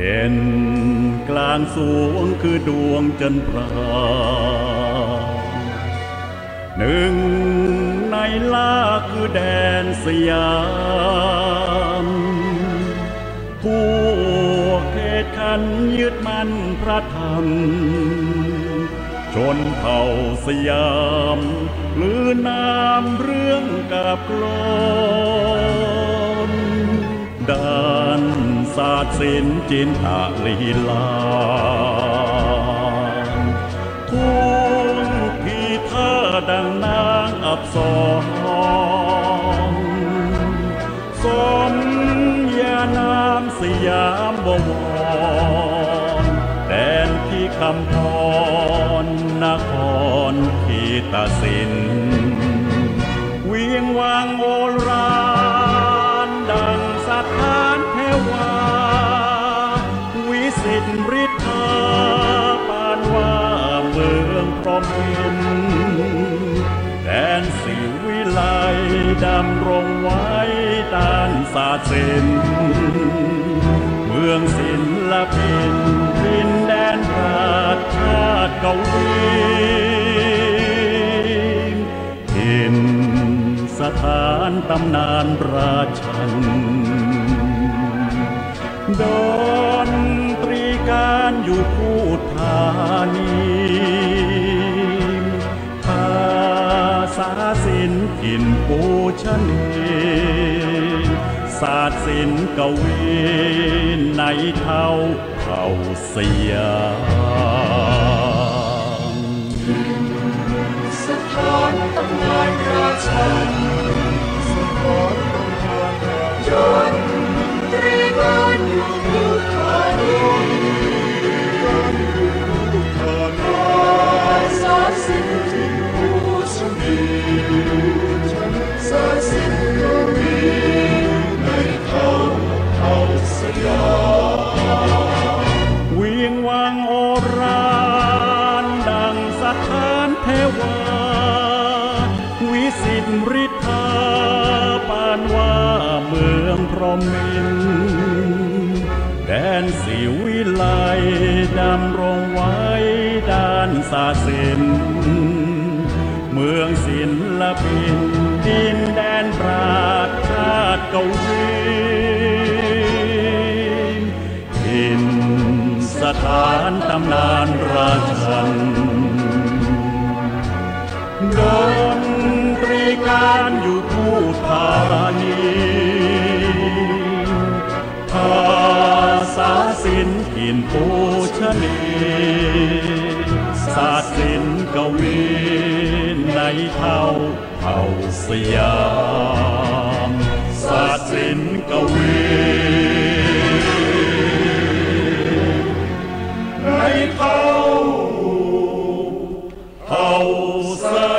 เด่นกลางสวงคือดวงจันทราหนึ่งในล่าคือแดนสยามผู้เขตขันยึดมันพระธรรม ชนเผ่าสยามหรือนามเรื่องกับกลอ ศาสตร์ศิลป์จินตะลีลาทุ่งที่ท่าดังนางอับสรสมยานามสยามบวรแดนที่คำพรนครขีตาสิน วิสิตฤทธาปานว่าเมืองพรหมอินแดนสิวิไลดำรงไว้ด้านศาสตร์ศิลป์เมืองศิลปินดินแดนราชชาติเกาหลีทินสถานตำนานราชันดอนานอยู่พูดธานีภาษาศิลป์กินปูชนีศาสตร์ศิลป์กวีในเท่าเผ่าสย ฤทธาปานว่าเมืองพรหมิน แดนสิวิไลดำรงไว้ด้านศาสตร์ศิลป์เมืองศิลปินดินแดนปราชชาติเกาหลีทินสถานตำนานราชันดนตรี การอยู่ผู้ธานีภาษาสินป์กินปูชนีศาสตร์ศินกวีในเท่าเท่าสยามศาสตร์ศินกวีในเท่าเท่าสยาม